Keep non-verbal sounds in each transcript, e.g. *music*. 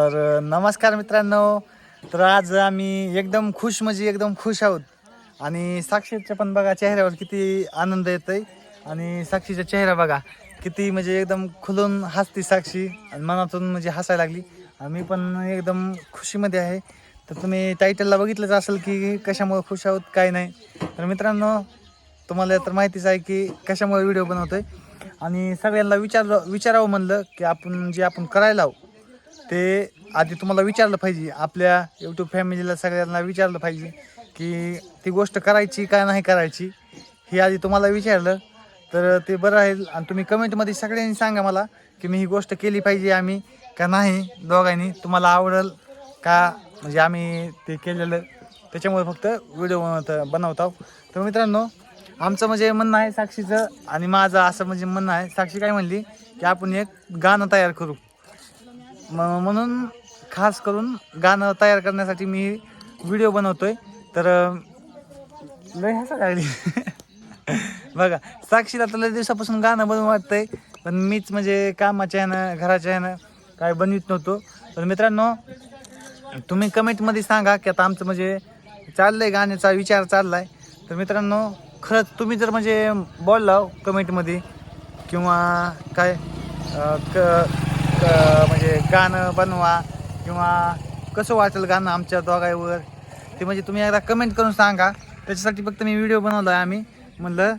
तर नमस्कार मित्रांनो. तर आज आम्ही एकदम खुश म्हणजे एकदम खुश आहोत. आणि साक्षीच्या पण बघा चेहऱ्यावर किती आनंद येतोय. आणि साक्षीचा चेहरा बघा किती म्हणजे एकदम खुलून हसती साक्षी आणि मनातून म्हणजे हसायला लागली. आणि मी पण एकदम खुशीमध्ये आहे. तर तुम्ही टायटलला बघितलंच असेल की कशामुळे खुश आहोत काय नाही. तर मित्रांनो तुम्हाला तर माहितीच आहे की कशामुळे व्हिडिओ बनवतोय. आणि सगळ्यांना विचारलं विचारावं म्हणलं की आपण जे आपण करायला हवं ते आधी तुम्हाला विचारलं पाहिजे. आपल्या यूट्यूब फॅमिलीला सगळ्यांना विचारलं पाहिजे की ती गोष्ट करायची का नाही करायची हे आधी तुम्हाला विचारलं. तर ते बरं राहील. आणि तुम्ही कमेंटमध्ये सगळ्यांनी सांगा मला की मी ही गोष्ट केली पाहिजे आम्ही का नाही दोघांनी. तुम्हाला आवडेल का? म्हणजे आम्ही ते केलेलं. त्याच्यामुळे फक्त व्हिडिओ बनवत बनवतो तर मित्रांनो आमचं म्हणजे म्हणणं आहे साक्षीचं आणि माझं असं म्हणजे म्हणणं आहे. साक्षी काय म्हणली की आपण एक गाणं तयार करू. म्हणून खास करून गाणं तयार करण्यासाठी मी व्हिडिओ बनवतोय. तर लय हसा लागली. *laughs* बघा साक्षीला तर लय दिवसापासून गाणं बनवून वाटतंय पण मीच म्हणजे कामाच्या ह्यानं घराच्या ह्यानं काय बनवित नव्हतो. तर मित्रांनो तुम्ही कमेंटमध्ये सांगा की आता आमचं म्हणजे चाललंय गाण्याचा विचार चाललाय. तर मित्रांनो खरंच तुम्ही जर म्हणजे बोलला हो कमेंटमध्ये किंवा काय क- म्हणजे गाणं बनवा किंवा कसं वाटेल गाणं आमच्या दोघांवर ते म्हणजे तुम्ही एकदा कमेंट करून सांगा. त्याच्यासाठी फक्त मी व्हिडिओ बनवला आहे आम्ही. म्हणलं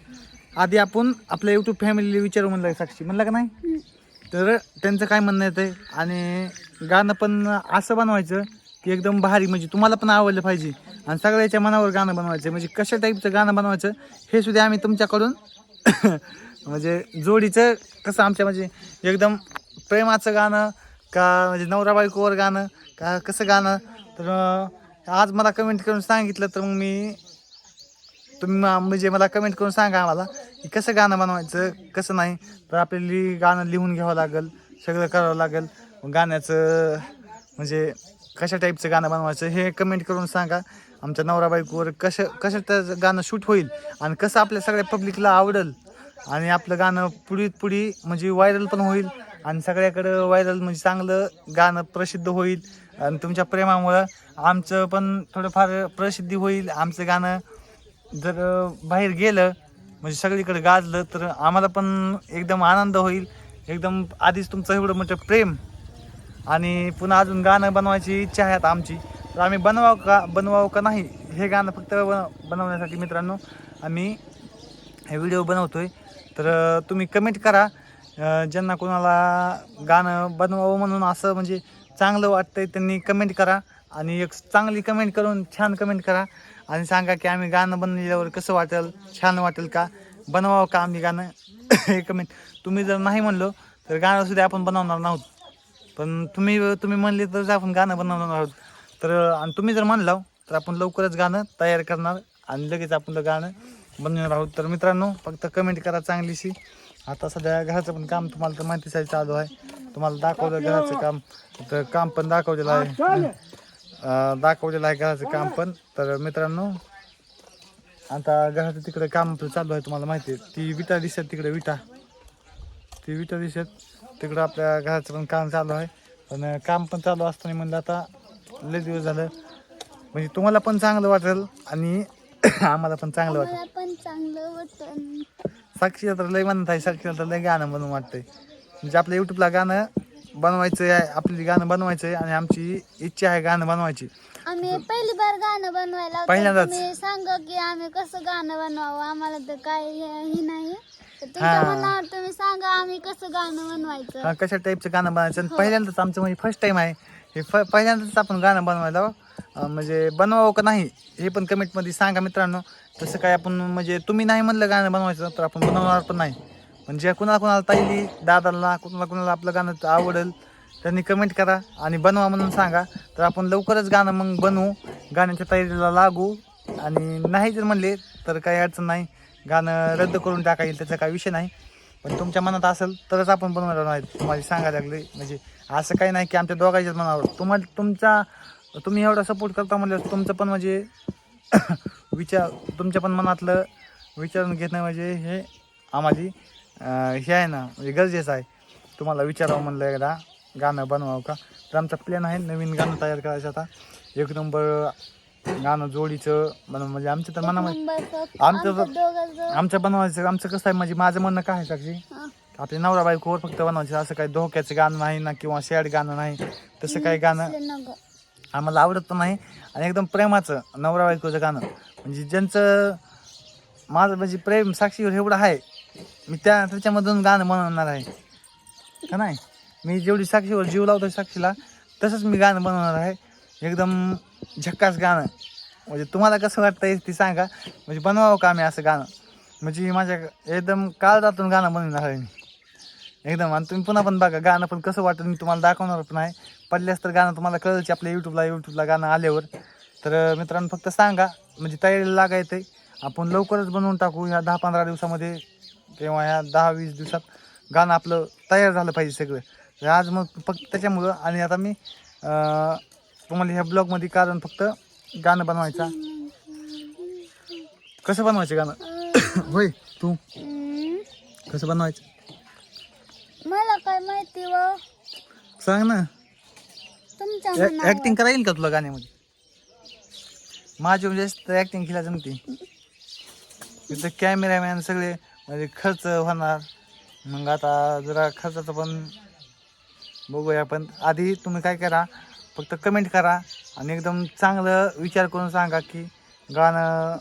आधी आपण आपल्या यूट्यूब फॅमिलीला विचारू म्हणलं साक्षी. म्हणलं का नाही? तर त्यांचं काय म्हणणं येतं आणि गाणं पण असं बनवायचं की एकदम भारी म्हणजे तुम्हाला पण आवडलं पाहिजे. आणि सगळ्याच्या मनावर गाणं बनवायचं. म्हणजे कशा टाईपचं गाणं बनवायचं हे सुद्धा आम्ही तुमच्याकडून *coughs* म्हणजे जोडीचं कसं आमच्या म्हणजे एकदम प्रेमाचं गाणं का म्हणजे नवरा बायकोवर गाणं का कसं गाणं? तर आज मला कमेंट करून सांगितलं तर मग मी तुम्ही मा- म्हणजे मला कमेंट करून सांगा आम्हाला की कसं गाणं बनवायचं कसं नाही. तर आपल्याला गाणं लिहून घ्यावं लागेल सगळं करावं लागेल. गाण्याचं म्हणजे कशा टाईपचं गाणं बनवायचं हे कमेंट करून सांगा. आमच्या नवरा बायकोवर कसं कसं त्याचं गाणं शूट होईल आणि कसं आपल्या सगळ्या पब्लिकला आवडेल. आणि आपलं गाणं पुढीत पुढी म्हणजे व्हायरल पण होईल. आणि सगळ्याकडं व्हायरल म्हणजे चांगलं गाणं प्रसिद्ध होईल. आणि तुमच्या प्रेमामुळं आमचं पण थोडंफार प्रसिद्धी होईल. आमचं गाणं जर बाहेर गेलं म्हणजे सगळीकडे गाजलं तर आम्हाला पण एकदम आनंद होईल. एकदम आधीच तुमचं एवढं मोठं प्रेम. आणि पुन्हा अजून गाणं बनवायची इच्छा आहे आता आमची. तर आम्ही बनवावं का बनवावं का नाही हे गाणं फक्त बन बनवण्यासाठी मित्रांनो आम्ही हे व्हिडिओ बनवतो आहे तर तुम्ही कमेंट करा. ज्यांना कोणाला गाणं बनवावं म्हणून असं म्हणजे चांगलं वाटतंय त्यांनी कमेंट करा आणि एक चांगली कमेंट करून छान कमेंट करा आणि सांगा की आम्ही गाणं बनवल्यावर कसं वाटेल छान वाटेल का? बनवावं का आम्ही गाणं? *laughs* हे कमेंट तुम्ही जर नाही म्हणलो तर गाणं सुद्धा आपण बनवणार नव्हत पण तुम्ही तुम्ही म्हणले तरच आपण गाणं बनवणार आहोत. तर आणि तुम्ही जर म्हणला तर आपण लवकरच गाणं तयार करणार आणि लगेच आपण गाणं बनवणार आहोत. तर मित्रांनो फक्त कमेंट करा चांगलीशी. आता सध्या घराचं पण काम तुम्हाला तर माहितीच आहे चालू आहे. तुम्हाला दाखवलं घराचं काम. तर काम पण दाखवलेलं आहे. दाखवलेलं आहे घराचं काम पण. तर मित्रांनो आता घराचं तिकडे काम आपलं चालू आहे तुम्हाला माहिती आहे. ती विटा दिसत तिकडे विटा. ती विटा दिसत तिकडं आपल्या घराचं पण काम चालू आहे. पण काम पण चालू असताना म्हणलं आता लय दिवस झालं. म्हणजे तुम्हाला पण चांगलं वाटेल आणि *coughs* आम्हाला पण चांगलं वाटेल. मला पण चांगलं वाटतं साक्षीला तर लय म्हणत आहे साक्षीला तर लय गाणं बनवून वाटतंय. म्हणजे आपल्या युट्यूबला गाणं बनवायचं आहे आपली गाणं बनवायचं आहे आणि आमची इच्छा आहे गाणं बनवायची. आम्ही पहिली बार गाणं बनवायला. पहिल्यांदाच. तुम्ही सांगा की आम्ही कसं गाणं बनवावं? आम्हाला तर काय हे हे नाही. तर तुमच्या हा. मनावर तुम्ही सांगा आम्ही कसं गाणं बनवायचं? हा, कशा टाईपचं गाणं बनवायचं? आणि पहिल्यांदाच आमचं म्हणजे फर्स्ट टाईम आहे. हे फ पहिल्यांदाच आपण गाणं बनवायला म्हणजे बनवावं का नाही हे पण कमेंटमध्ये सांगा मित्रांनो. तसं काय आपण म्हणजे तुम्ही नाही म्हणलं गाणं बनवायचं तर आपण बनवणार पण नाही. म्हणजे कुणाला कुणाला ताईली दादाला कुणाला कुणाला आपलं गाणं आवडेल त्यांनी कमेंट करा आणि बनवा म्हणून सांगा. तर आपण लवकरच गाणं मग बनवू गाण्याच्या तयारीला लागू. आणि नाही जर म्हणले तर काही अडचण नाही. गाणं रद्द करून टाका येईल त्याचा काही विषय नाही. पण तुमच्या मनात असेल तरच आपण बनवणार नाही तुम्हाला सांगायला लागले म्हणजे असं काही नाही की आमच्या दोघांच्याच मनावर. तुम्हाला तुमचा तुम्ही एवढा सपोर्ट करता म्हणलं तुमचं पण म्हणजे *coughs* विचार तुमच्या पण मनातलं विचारून घेणं म्हणजे हे आम्हाला हे आहे ना म्हणजे गरजेचं आहे. तुम्हाला विचारावं म्हणलं एकदा गाणं बनवावं का? तर आमचा प्लॅन आहे नवीन गाणं तयार करायचं आता. एक नंबर गाणं जोडीचं बनव- म्हणजे आमच्या तर मनामध्ये आमचं आमचं दोघांचं. आमचं बनवायचं आमचं कसं आहे म्हणजे माझं म्हणणं काय आहे साक्षी? हा. आपल्या नवरा बायकोवर फक्त बनवायचं असं काही धोक्याचं गाणं नाही ना किंवा सॅड गाणं नाही तसं काही गाणं. आम्हाला आवडत पण नाही आणि एकदम प्रेमाचं नवरा बायकोचं गाणं. म्हणजे ज्यांचं माझं म्हणजे प्रेम साक्षीवर एवढं आहे मी त्या त्याच्यामधून गाणं बनवणार आहे. का नाही? मी जेवढी साक्षीवर जीव लावतो साक्षीला तसंच मी गाणं बनवणार आहे. एकदम झक्कास गाणं. म्हणजे तुम्हाला कसं वाटतं ते सांगा. म्हणजे बनवावं का मी असं गाणं? म्हणजे माझ्या एकदम काळजातून गाणं बनवणार आहे मी. एकदम. आणि तुम्ही पुन्हा पण बघा गाणं पण कसं वाटतं मी तुम्हाला दाखवणार पण आहे. पडल्यास तर गाणं तुम्हाला कळलंच आपल्या यूट्यूबला यूट्यूबला गाणं आल्यावर. तर मित्रांनो फक्त सांगा. म्हणजे तयारीला लागायचं आहे आपण लवकरच बनवून टाकू ह्या दहा पंधरा दिवसामध्ये. किंवा ह्या दहा वीस दिवसात गाणं आपलं तयार झालं पाहिजे सगळं. आज मग फक्त त्याच्यामुळं आणि आता मी तुम्हाला ह्या ब्लॉगमध्ये कारण फक्त गाणं बनवायचं कसं बनवायचं गाणं? *coughs* होय तू. कसं बनवायचं? मला काय माहिती व? सांग ना. तुमच्या. ऍक्टिंग करा येईल का तुला गाण्यामध्ये? माझी म्हणजे ऍक्टिंग केला जमते तिथं कॅमेरामॅन सगळे म्हणजे खर्च होणार. मग आता जरा खर्चाचं पण बघूया पण आधी तुम्ही काय करा फक्त कमेंट करा आणि एकदम चांगलं विचार करून सांगा की गाणं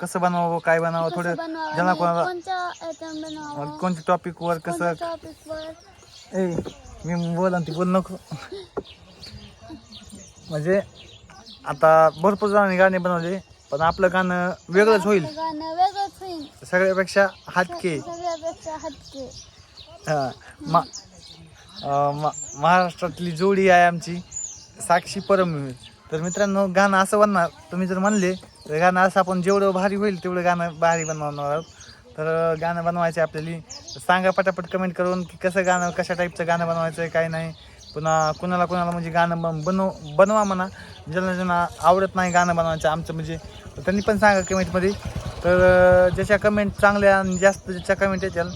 कसं बनवावं काय बनावं थोडं आणि कोणाला कोणत्या टॉपिकवर कसं ए मी बोला ती बोल नको. म्हणजे आता भरपूर जणांनी गाणे बनवले पण आपलं गाणं वेगळंच होईल. सगळ्यापेक्षा हटके. हा, मा महाराष्ट्रातली जोडी आहे आमची साक्षी परमवीर. तर मित्रांनो गाणं असं बनणार तुम्ही जर म्हणले तर गाणं असं आपण जेवढं भारी होईल तेवढं गाणं भारी बनवणार आहोत. तर गाणं बनवायचं आपल्याला. सांगा पटापट कमेंट करून की कसं गाणं कशा टाईपचं गाणं बनवायचं आहे काय नाही. पुन्हा कुणाला कुणाला म्हणजे गाणं बन- बनव बनवा म्हणा. ज्यांना ज्यांना आवडत नाही गाणं बनवायचं आमचं म्हणजे त्यांनी पण सांगा कमेंटमध्ये तर ज्याच्या कमेंट चांगल्या आणि जास्त ज्याच्या कमेंट येतील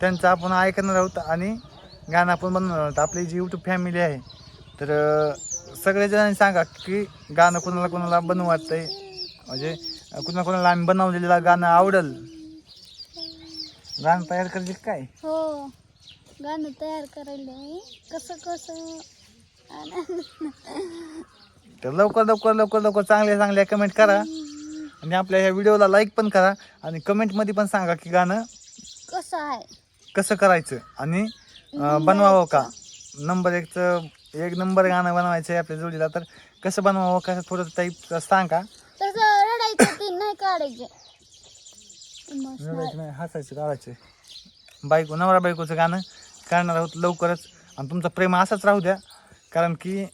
त्यांचं आपण ऐकणार आहोत आणि गाणं आपण बनवणार आपली जी यूट्यूब फॅमिली आहे तर सगळेजणांनी सांगा की गाणं कोणाला कोणाला बनवू वाटतंय? म्हणजे अं, कुणाला कोणाला आम्ही बनवलेलं गाणं आवडल? गाणं तयार करायचे काय? हो गाणं तयार करायला आहे. कसं कसं? *laughs* तर लवकर लवकर लवकर लवकर चांगल्या चांगल्या कमेंट करा. आणि आपल्या ह्या व्हिडिओला लाईक पण करा. आणि कमेंटमध्ये पण सांगा की गाणं कसं आहे? कसं करायचं? आणि अं, बनवावं का? नंबर एकचं एक नंबर गाणं बनवायचं आहे आपल्या जोडीला. तर कसं बनवावं कसं थोडं टाईप सांगा तसं रडायचं ते नाही काढायचे. Emotional. रडायचं नाही हसायचं काढायचं. बायको नवरा बायकोचं गाणं काढणार आहोत लवकरच. आणि तुमचं प्रेम असंच राहू द्या. कारण की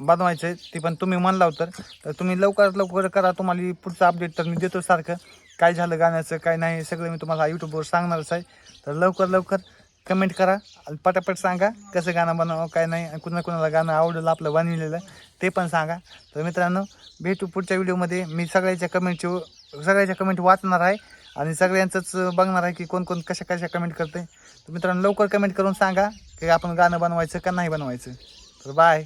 बनवायचं आहे ते पण तुम्ही म्हणला होतं तर तुम्ही लवकरात लवकर करा. तुम्हाला पुढचं अपडेट तर मी देतो सारखं. काय झालं गाण्याचं काय नाही सगळं मी तुम्हाला यूट्यूबवर सांगणारच आहे. तर लवकर लवकर कमेंट करा. आणि पटापट सांगा कसं गाणं बनवावं काय नाही आणि कुणा कुणाला गाणं आवडलं आपलं बनविलेलं ते पण सांगा. तर मित्रांनो भेटू पुढच्या व्हिडिओमध्ये. मी सगळ्याच्या कमेंटची सगळ्याच्या कमेंट वाचणार आहे आणि सगळ्यांचंच बघणार आहे की कोण कोण कशा कशा कमेंट करते तर मित्रांनो लवकर कमेंट करून सांगा की आपण गाणं बनवायचं का नाही बनवायचं. तर बाय